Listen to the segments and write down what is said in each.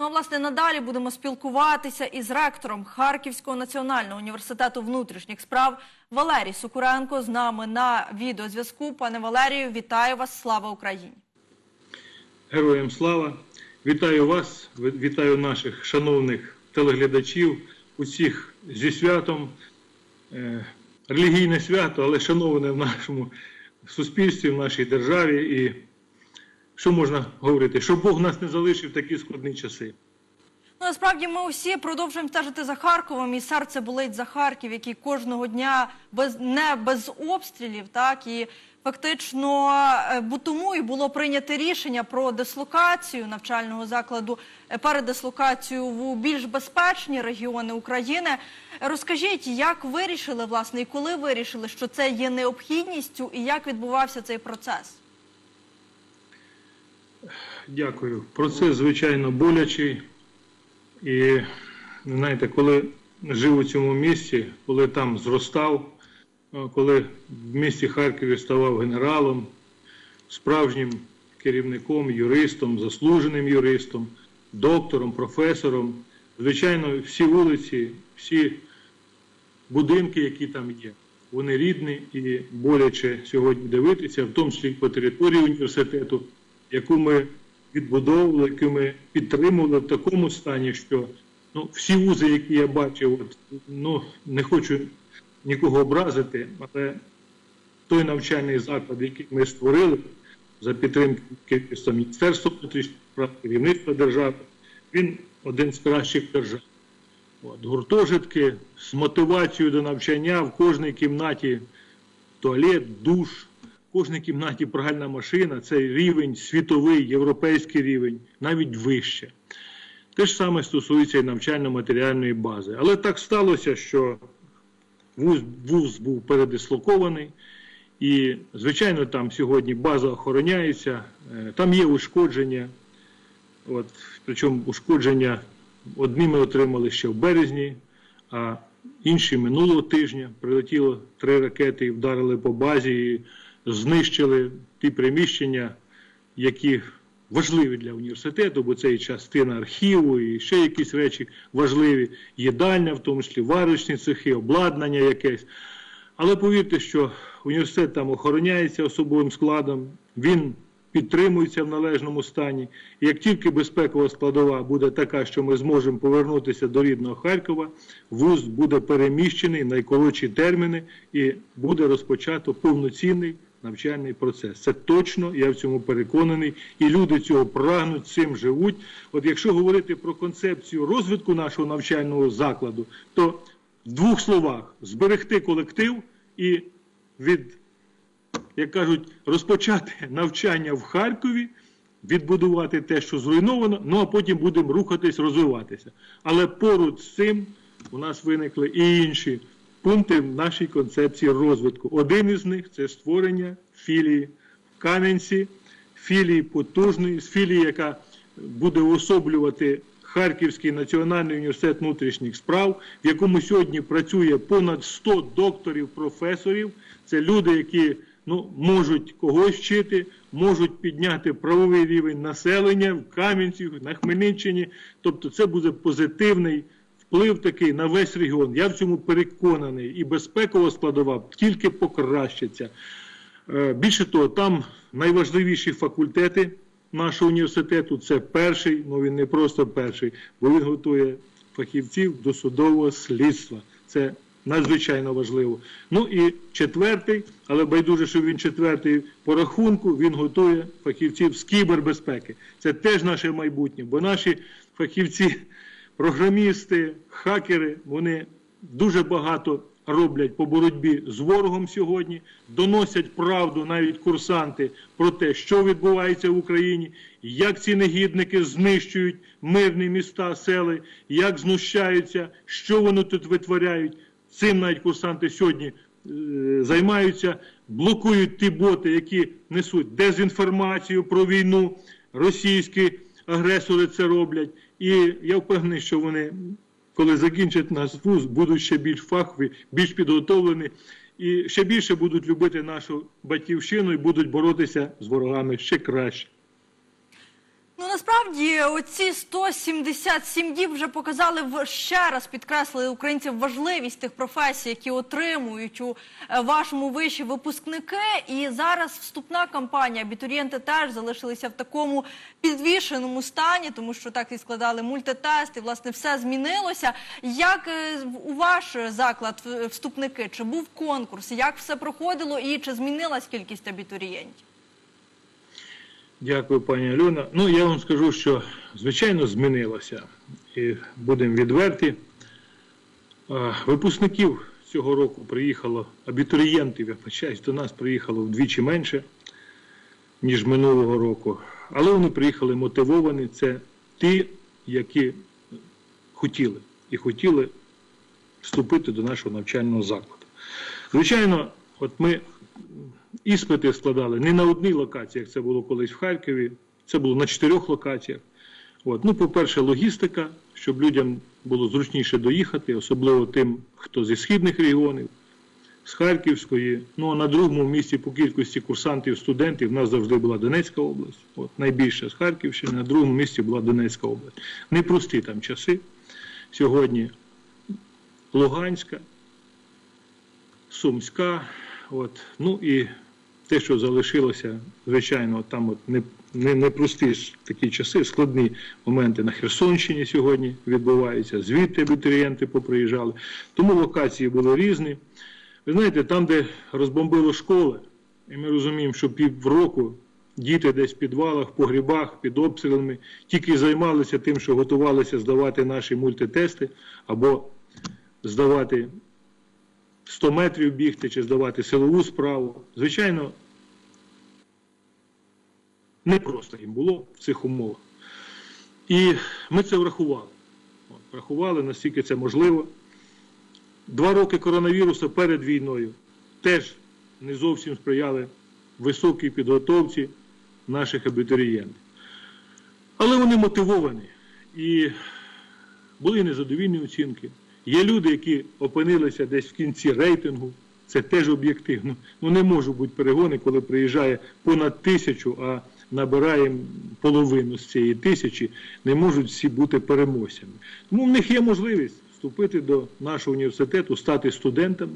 Ну а власне надалі будемо спілкуватися із ректором Харківського національного університету внутрішніх справ Валерій Сукуренко з нами на відеозв'язку. Пане Валерію, вітаю вас! Слава Україні! Героям слава! Вітаю вас, вітаю наших шановних телеглядачів, усіх зі святом. Е, Релігійне свято, але шановане в нашому суспільстві, в нашій державі. І що можна говорити? Щоб Бог нас не залишив в такі складні часи. Ну, насправді ми усі продовжуємо стежити за Харковом, і серце болить за Харків, який кожного дня без не без обстрілів, так і фактично е, тому і було прийнято рішення про дислокацію навчального закладу, е, передислокацію в більш безпечні регіони України. Розкажіть, як вирішили власне і коли вирішили, що це є необхідністю, і як відбувався цей процес? Дякую. Процес, звичайно, болячий. І знаєте, коли жив у цьому місті, коли там зростав, е, коли в місті Харкові ставав генералом, справжнім керівником, юристом, заслуженим юристом, доктором, професором, звичайно, всі вулиці, всі будинки, які там є, вони рідні і боляче сьогодні дивитися, в тому числі по території університету, яку ми відбудовували, яку ми підтримували в такому стані, що ну, всі вузи, які я бачив, от, ну, не хочу нікого образити, але той навчальний заклад, який ми створили за підтримки Міністерства внутрішніх справ, керівництва держави, він один з кращих держав. От, гуртожитки з мотивацією до навчання в кожній кімнаті туалет, душ, кожній кімнаті пральна машина це рівень світовий, європейський рівень, навіть вище. Те ж саме стосується і навчально-матеріальної бази. Але так сталося, що вуз, вуз був передислокований, і, звичайно, там сьогодні база охороняється, е, там є ушкодження. От, причому ушкодження одні ми отримали ще в березні, а інші минулого тижня прилетіло три ракети і вдарили по базі, і знищили ті приміщення, які важливі для університету, бо це і частина архіву, і ще якісь речі важливі, їдальня, в тому числі варочні цехи, обладнання якесь. Але повірте, що університет там охороняється особовим складом, він підтримується в належному стані. І як тільки безпекова складова буде така, що ми зможемо повернутися до рідного Харкова, вуз буде переміщений найкоротші терміни і буде розпочато повноцінний навчальний процес. Це точно, я в цьому переконаний, і люди цього прагнуть, цим живуть. От якщо говорити про концепцію розвитку нашого навчального закладу, то в двох словах зберегти колектив і від, як кажуть, розпочати навчання в Харкові, відбудувати те, що зруйновано, ну а потім будемо рухатись, розвиватися. Але поруч з цим у нас виникли і інші пункти в нашій концепції розвитку. Один із них це створення філії в Кам'янці, філії потужної, філії, яка буде уособлювати Харківський національний університет внутрішніх справ, в якому сьогодні працює понад 100 докторів, професорів. Це люди, які ну, можуть когось вчити, можуть підняти правовий рівень населення в Кам'янці, на Хмельниччині. Тобто, це буде позитивний вплив такий на весь регіон. Я в цьому переконаний, і безпекова складова тільки покращиться. Е, Більше того, там найважливіші факультети нашого університету це перший, ну він не просто перший, бо він готує фахівців до судового слідства. Це надзвичайно важливо. Ну і четвертий, але байдуже, що він четвертий по рахунку, він готує фахівців з кібербезпеки. Це теж наше майбутнє, бо наші фахівці, програмісти, хакери, вони дуже багато роблять по боротьбі з ворогом сьогодні, доносять правду навіть курсанти про те, що відбувається в Україні, як ці негідники знищують мирні міста, сели, як знущаються, що вони тут витворяють. Цим навіть курсанти сьогодні е, займаються, блокують ті боти, які несуть дезінформацію про війну. Російські агресори це роблять. І я впевнений, що вони коли закінчать наш вуз, будуть ще більш фахові, більш підготовлені і ще більше будуть любити нашу батьківщину і будуть боротися з ворогами ще краще. Ну насправді оці 177 діб вже показали в ще раз підкреслили українців важливість тих професій, які отримують у е, вашому виші випускники. І зараз вступна кампанія. Абітурієнти теж залишилися в такому підвішеному стані, тому що так і складали мультитест, і власне все змінилося. Як е, у ваш заклад вступники? Чи був конкурс? Як все проходило, і чи змінилась кількість абітурієнтів? Дякую, пані Альона. Ну, я вам скажу, що звичайно змінилося. І будемо відверті. Випускників цього року приїхало, абітурієнтів, я почаюсь, до нас приїхало вдвічі менше, ніж минулого року. Але вони приїхали мотивовані. Це ті, які хотіли і хотіли вступити до нашого навчального закладу. Звичайно, от ми іспити складали не на одній локації, як це було колись в Харкові, це було на чотирьох локаціях. От. Ну, по-перше, логістика, щоб людям було зручніше доїхати, особливо тим, хто зі східних регіонів, з Харківської. Ну а на другому місці по кількості курсантів, студентів в нас завжди була Донецька область. От, найбільше з Харківщини, на другому місці була Донецька область. Непрості там часи. Сьогодні Луганська, Сумська. От. Ну і те, що залишилося, звичайно, там от не, не, непрості такі часи, складні моменти на Херсонщині сьогодні відбуваються, звідти абітурієнти поприїжджали. Тому локації були різні. Ви знаєте, там, де розбомбило школи, і ми розуміємо, що півроку діти десь в підвалах, в погрібах, під обстрілами, тільки займалися тим, що готувалися здавати наші мультитести або здавати 100 метрів бігти чи здавати силову справу. Звичайно, не просто їм було в цих умовах. І ми це врахували. Врахували, наскільки це можливо. Два роки коронавірусу перед війною теж не зовсім сприяли високій підготовці наших абітурієнтів. Але вони мотивовані і були незадовільні оцінки. Є люди, які опинилися десь в кінці рейтингу, це теж об'єктивно. Ну не можуть бути перегони, коли приїжджає понад тисячу, а набираємо половину з цієї тисячі, не можуть всі бути переможцями. Тому в них є можливість вступити до нашого університету, стати студентами.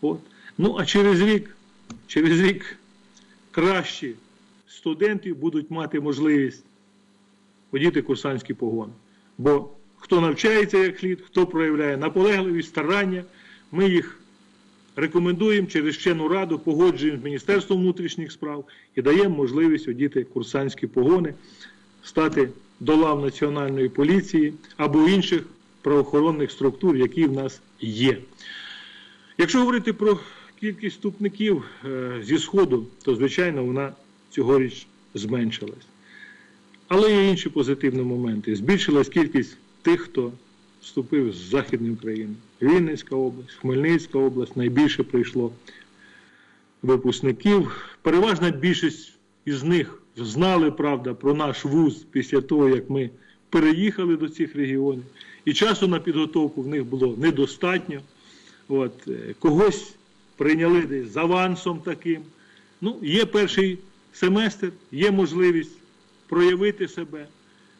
От. Ну а через рік, через рік кращі студенти будуть мати можливість одіти курсантські погони. Бо хто навчається як слід, хто проявляє наполегливість, старання, ми їх рекомендуємо через вчену раду, погоджуємо з Міністерством внутрішніх справ і даємо можливість одіти курсантські погони, стати до лав Національної поліції або інших правоохоронних структур, які в нас є. Якщо говорити про кількість вступників е, зі Сходу, то, звичайно, вона цьогоріч зменшилась. Але є інші позитивні моменти. Збільшилась кількість тих, хто вступив з Західної України. Вінницька область, Хмельницька область найбільше прийшло випускників. Переважна більшість із них знали, правда, про наш вуз після того, як ми переїхали до цих регіонів. І часу на підготовку в них було недостатньо. От, е, когось прийняли десь з авансом таким. Ну, є перший семестр, є можливість проявити себе.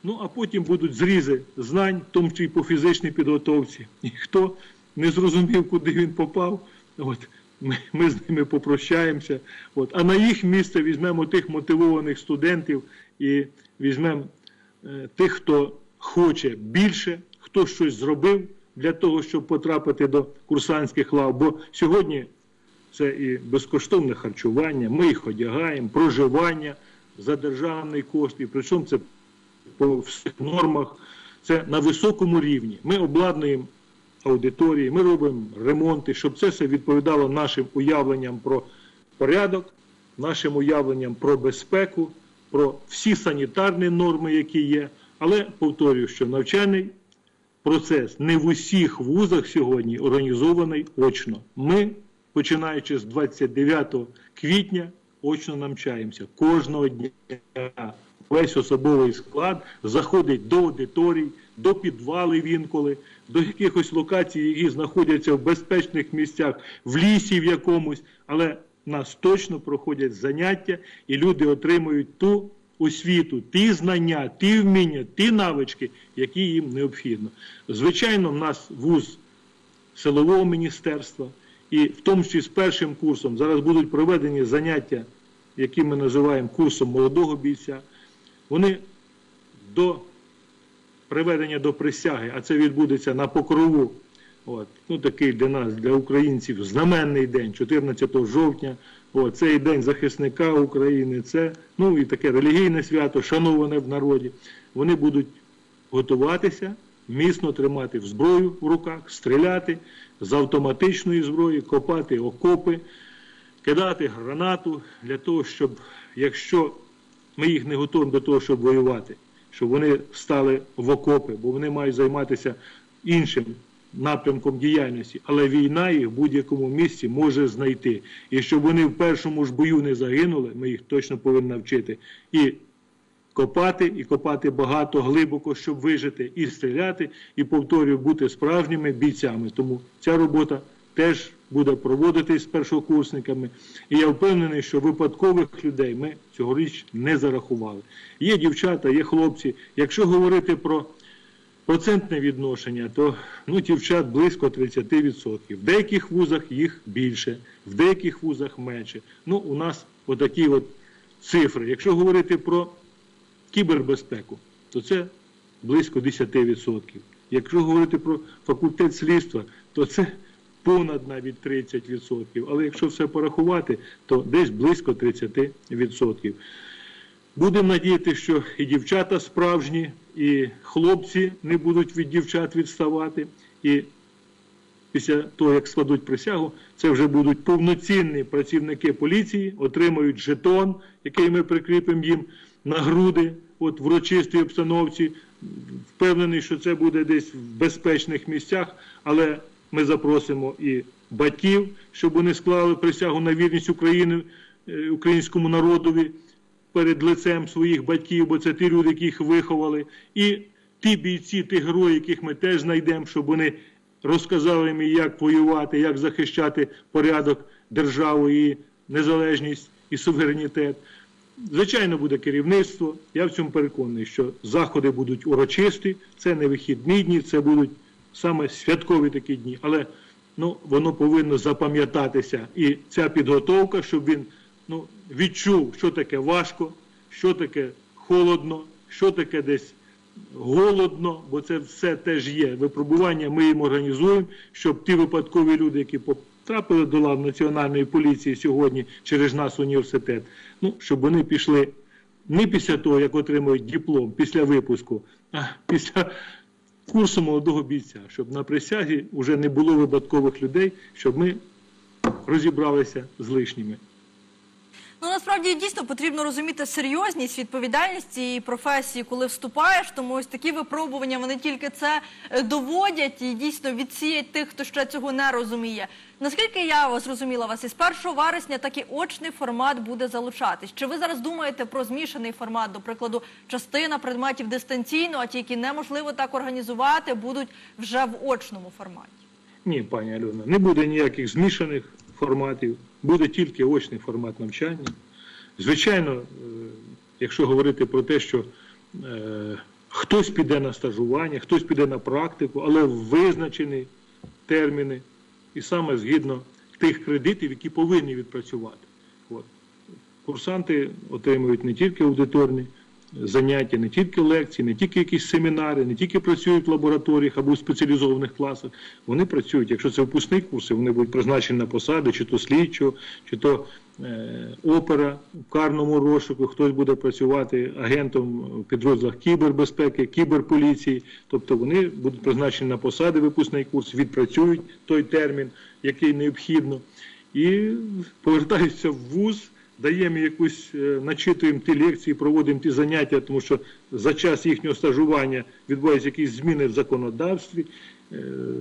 Ну, а потім будуть зрізи знань, в тому числі по фізичній підготовці. І хто не зрозумів, куди він попав, от, ми, ми з ними попрощаємося. От, а на їх місце візьмемо тих мотивованих студентів і візьмемо е, тих, хто хоче більше, хто щось зробив для того, щоб потрапити до курсантських лав. Бо сьогодні це і безкоштовне харчування, ми їх одягаємо, проживання за державний кошт, і причому це по всіх нормах, це на високому рівні. Ми обладнуємо аудиторії, ми робимо ремонти, щоб це все відповідало нашим уявленням про порядок, нашим уявленням про безпеку, про всі санітарні норми, які є. Але повторюю, що навчальний процес не в усіх вузах сьогодні організований очно. Ми, починаючи з 29 квітня, очно навчаємося кожного дня. Весь особовий склад заходить до аудиторій, до підвалів інколи, до якихось локацій, які знаходяться в безпечних місцях, в лісі в якомусь, але нас точно проходять заняття, і люди отримують ту освіту, ті знання, ті вміння, ті навички, які їм необхідно. Звичайно, в нас вуз силового міністерства, і в тому числі з першим курсом зараз будуть проведені заняття, які ми називаємо курсом молодого бійця. Вони до приведення до присяги, а це відбудеться на покрову. От, ну, такий для нас, для українців, знаменний день, 14 жовтня. От, цей день захисника України, це ну і таке релігійне свято, шановане в народі. Вони будуть готуватися, міцно тримати зброю в руках, стріляти з автоматичної зброї, копати окопи, кидати гранату для того, щоб якщо ми їх не готуємо до того, щоб воювати, щоб вони стали в окопи, бо вони мають займатися іншим напрямком діяльності, але війна їх в будь-якому місці може знайти. І щоб вони в першому ж бою не загинули, ми їх точно повинні навчити. І копати, і копати багато, глибоко, щоб вижити, і стріляти, і повторюю, бути справжніми бійцями. Тому ця робота теж буде проводитись з першокурсниками. І я впевнений, що випадкових людей ми цьогоріч не зарахували. Є дівчата, є хлопці. Якщо говорити про процентне відношення, то ну, дівчат близько 30%. В деяких вузах їх більше, в деяких вузах менше. Ну, у нас отакі от цифри. Якщо говорити про кібербезпеку, то це близько 10%. Якщо говорити про факультет слідства, то це понад навіть 30%. Але якщо все порахувати, то десь близько 30%. Будемо надіятися, що і дівчата справжні, і хлопці не будуть від дівчат відставати. І після того, як складуть присягу, це вже будуть повноцінні працівники поліції, отримають жетон, який ми прикріпимо їм на груди, от в урочистій обстановці. Впевнений, що це буде десь в безпечних місцях, але ми запросимо і батьків, щоб вони склали присягу на вірність України, е, українському народові перед лицем своїх батьків, бо це ті люди, які їх виховали, і ті бійці, ті герої, яких ми теж знайдемо, щоб вони розказали їм, як воювати, як захищати порядок держави і незалежність і суверенітет. Звичайно, буде керівництво. Я в цьому переконаний, що заходи будуть урочисті, це не вихідні дні, це будуть саме святкові такі дні. Але ну, воно повинно запам'ятатися. І ця підготовка, щоб він ну, відчув, що таке важко, що таке холодно, що таке десь голодно, бо це все теж є. Випробування ми їм організуємо, щоб ті випадкові люди, які потрапили до лав національної поліції сьогодні через наш університет, ну, щоб вони пішли не після того, як отримують диплом, після випуску, а після курсу молодого бійця, щоб на присязі вже не було випадкових людей, щоб ми розібралися з лишніми. Ну насправді дійсно потрібно розуміти серйозність, відповідальність цієї професії, коли вступаєш. Тому ось такі випробування вони тільки це е, доводять і дійсно відсіять тих, хто ще цього не розуміє. Наскільки я вас зрозуміла, вас із 1 вересня так і очний формат буде залучатись. Чи ви зараз думаєте про змішаний формат, до прикладу, частина предметів дистанційно, а ті, які неможливо так організувати, будуть вже в очному форматі? Ні, пані Альона, не буде ніяких змішаних форматів, буде тільки очний формат навчання. Звичайно, е, якщо говорити про те, що е, хтось піде на стажування, хтось піде на практику, але визначені терміни, і саме згідно тих кредитів, які повинні відпрацювати. От. Курсанти отримують не тільки аудиторні заняття, не тільки лекції, не тільки якісь семінари, не тільки працюють в лабораторіях або в спеціалізованих класах. Вони працюють, якщо це випускні курси, вони будуть призначені на посади, чи то слідчого, чи то е, опера в карному розшуку, хтось буде працювати агентом в підрозділах кібербезпеки, кіберполіції. Тобто вони будуть призначені на посади, випускний курс, відпрацюють той термін, який необхідно, і повертаються в вуз даємо якусь, е, начитуємо ті лекції, проводимо ті заняття, тому що за час їхнього стажування відбуваються якісь зміни в законодавстві, е,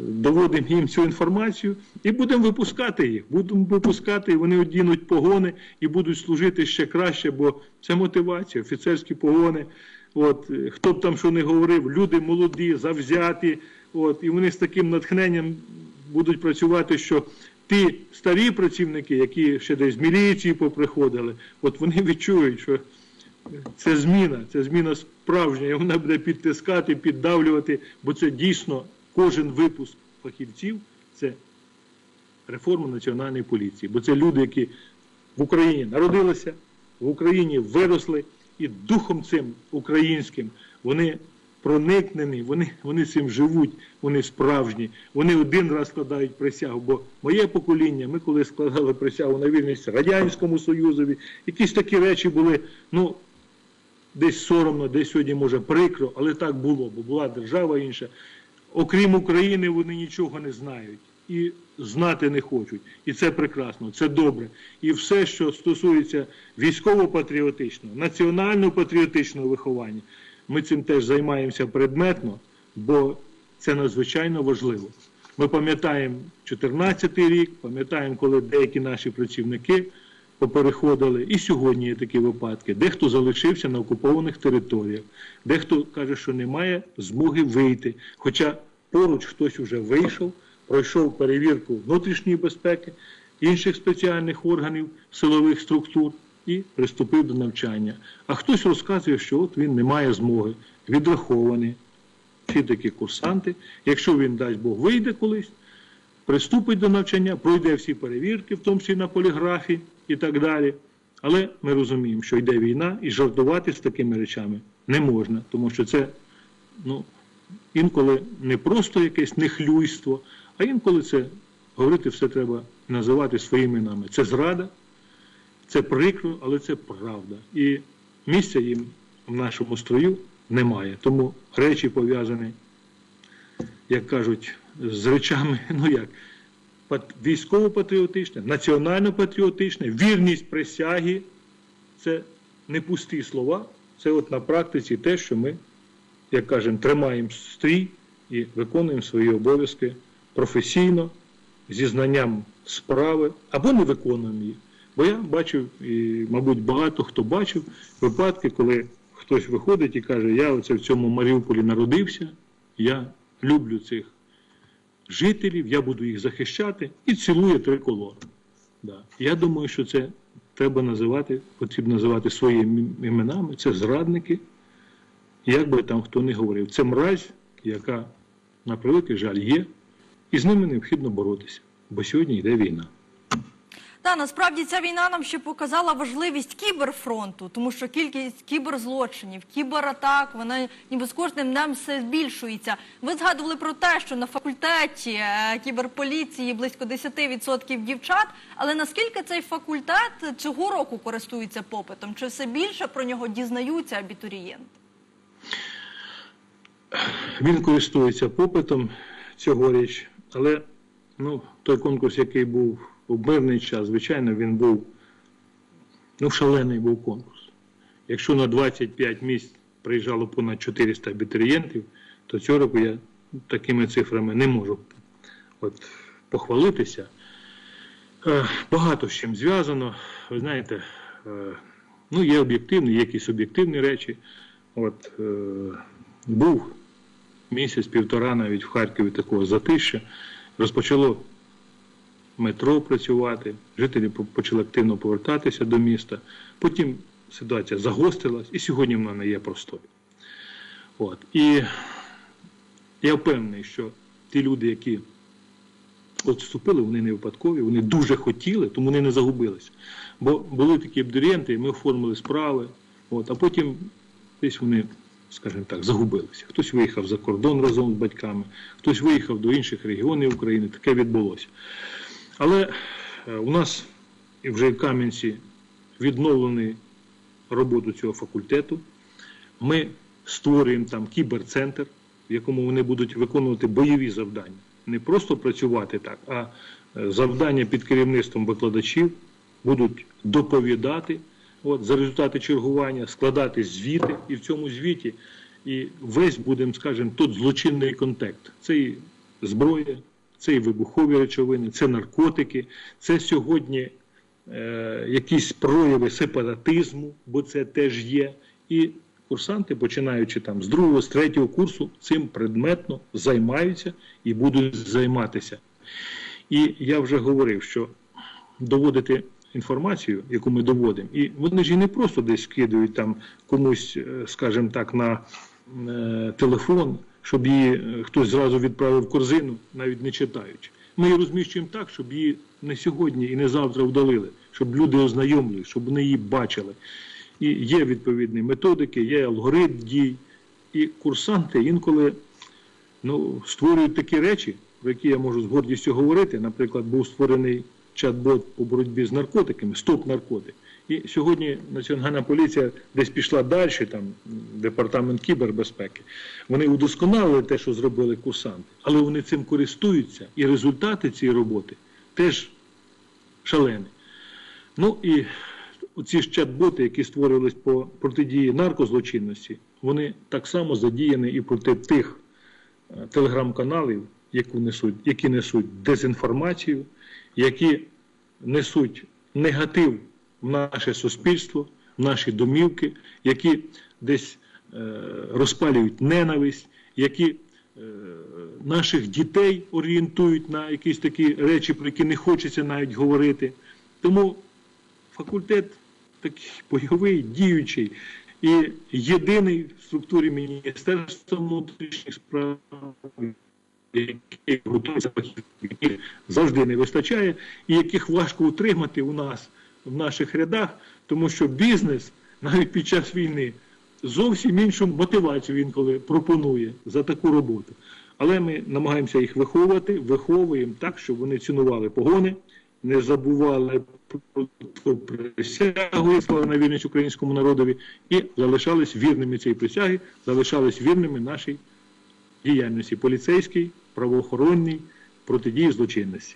доводимо їм цю інформацію і будемо випускати їх. Будемо випускати, і вони одінуть погони і будуть служити ще краще, бо це мотивація, офіцерські погони. От, хто б там що не говорив, люди молоді, завзяті, от, і вони з таким натхненням будуть працювати, що ті старі працівники, які ще десь з міліції поприходили, от вони відчують, що це зміна, це зміна справжня, і вона буде підтискати, піддавлювати, бо це дійсно кожен випуск фахівців це реформа національної поліції. Бо це люди, які в Україні народилися, в Україні виросли, і духом цим українським вони проникнені, вони, вони цим живуть, вони справжні, вони один раз складають присягу. Бо моє покоління, ми коли складали присягу на вільність Радянському Союзові, якісь такі речі були, ну, десь соромно, десь сьогодні може прикро, але так було, бо була держава інша. Окрім України, вони нічого не знають і знати не хочуть. І це прекрасно, це добре. І все, що стосується військово-патріотичного, національно-патріотичного виховання, ми цим теж займаємося предметно, бо це надзвичайно важливо. Ми пам'ятаємо 14 рік, пам'ятаємо, коли деякі наші працівники попереходили, і сьогодні є такі випадки. Дехто залишився на окупованих територіях, дехто каже, що немає змоги вийти. Хоча поруч хтось вже вийшов, пройшов перевірку внутрішньої безпеки, інших спеціальних органів, силових структур і приступив до навчання. А хтось розказує, що от він не має змоги, відрахований. Всі такі курсанти, якщо він дасть Бог вийде колись, приступить до навчання, пройде всі перевірки, в тому числі на поліграфі і так далі. Але ми розуміємо, що йде війна, і жартувати з такими речами не можна, тому що це ну, інколи не просто якесь нехлюйство, а інколи це говорити все треба називати своїми іменами. Це зрада, це прикро, але це правда. І місця їм в нашому строю немає. Тому речі пов'язані, як кажуть, з речами, ну як, військово-патріотичне, національно-патріотичне, вірність присяги це не пусті слова, це от на практиці те, що ми, як кажемо, тримаємо стрій і виконуємо свої обов'язки професійно, зі знанням справи, або не виконуємо їх. Бо я бачив, і, мабуть, багато хто бачив випадки, коли хтось виходить і каже, я оце в цьому Маріуполі народився, я люблю цих жителів, я буду їх захищати і цілує триколор. Да. Я думаю, що це треба називати, потрібно називати своїми іменами. Це зрадники, як би там хто не говорив. Це мразь, яка, на превеликий жаль, є, і з ними необхідно боротися, бо сьогодні йде війна. Та насправді ця війна нам ще показала важливість кіберфронту, тому що кількість кіберзлочинів, кібератак, вона ніби з кожним днем все збільшується. Ви згадували про те, що на факультеті е, кіберполіції близько 10% дівчат. Але наскільки цей факультет цього року користується попитом? Чи все більше про нього дізнаються абітурієнти? Він користується попитом цьогоріч, але ну, той конкурс, який був у мирний час, звичайно, він був ну, шалений був конкурс. Якщо на 25 місць приїжджало понад 400 абітурієнтів, то цього року я такими цифрами не можу от, похвалитися. Е, Багато з чим зв'язано. Ви знаєте, е, ну, є об'єктивні, є якісь об'єктивні речі. От, е, був місяць-півтора навіть в Харкові такого затища. Розпочало метро працювати, жителі почали активно повертатися до міста. Потім ситуація загострилась, і сьогодні вона не є простою. От. І я впевнений, що ті люди, які от вступили, вони не випадкові, вони дуже хотіли, тому вони не загубилися. Бо були такі абітурієнти, ми оформили справи, от, а потім десь вони, скажімо так, загубилися. Хтось виїхав за кордон разом з батьками, хтось виїхав до інших регіонів України, таке відбулося. Але е, у нас вже в Кам'янці відновлений роботу цього факультету. Ми створюємо там кіберцентр, в якому вони будуть виконувати бойові завдання. Не просто працювати так, а е, завдання під керівництвом викладачів будуть доповідати от, за результати чергування, складати звіти, і в цьому звіті і весь будемо, скажімо, тут злочинний контекст. Це і зброя, це і вибухові речовини, це наркотики, це сьогодні е, якісь прояви сепаратизму, бо це теж є. І курсанти, починаючи там з другого, з третього курсу, цим предметно займаються і будуть займатися. І я вже говорив, що доводити інформацію, яку ми доводимо, і вони ж і не просто десь скидують там комусь, е, скажімо так, на е, телефон, щоб її е, хтось зразу відправив в корзину, навіть не читаючи. Ми її розміщуємо так, щоб її не сьогодні і не завтра вдалили, щоб люди ознайомились, щоб вони її бачили. І є відповідні методики, є алгоритм дій. І курсанти інколи ну, створюють такі речі, про які я можу з гордістю говорити. Наприклад, був створений чат-бот по боротьбі з наркотиками, стоп наркотик. І сьогодні Національна поліція десь пішла далі, там департамент кібербезпеки. Вони удосконалили те, що зробили курсанти, але вони цим користуються, і результати цієї роботи теж шалені. Ну і оці ж чат-боти, які створювались по протидії наркозлочинності, вони так само задіяні і проти тих е, телеграм-каналів, які несуть, які несуть дезінформацію, які несуть негатив в наше суспільство, в наші домівки, які десь е, розпалюють ненависть, які е, наших дітей орієнтують на якісь такі речі, про які не хочеться навіть говорити. Тому факультет такий бойовий, діючий і єдиний в структурі Міністерства внутрішніх справ, який готується яких завжди не вистачає, і яких важко утримати у нас в наших рядах, тому що бізнес навіть під час війни зовсім іншу мотивацію інколи пропонує за таку роботу. Але ми намагаємося їх виховувати, виховуємо так, щоб вони цінували погони, не забували про присягу слава на вірність українському народові і залишались вірними цій присягі, залишались вірними нашій діяльності поліцейській, правоохоронній, протидії злочинності.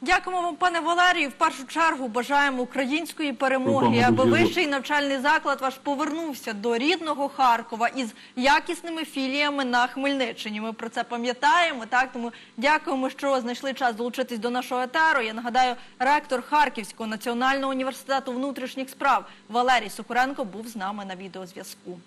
Дякуємо вам, пане Валерію. В першу чергу бажаємо української перемоги, аби вищий навчальний заклад ваш повернувся до рідного Харкова із якісними філіями на Хмельниччині. Ми про це пам'ятаємо. Так тому дякуємо, що знайшли час долучитись до нашого етеру. Я нагадаю, ректор Харківського національного університету внутрішніх справ Валерій Сокуренко був з нами на відеозв'язку.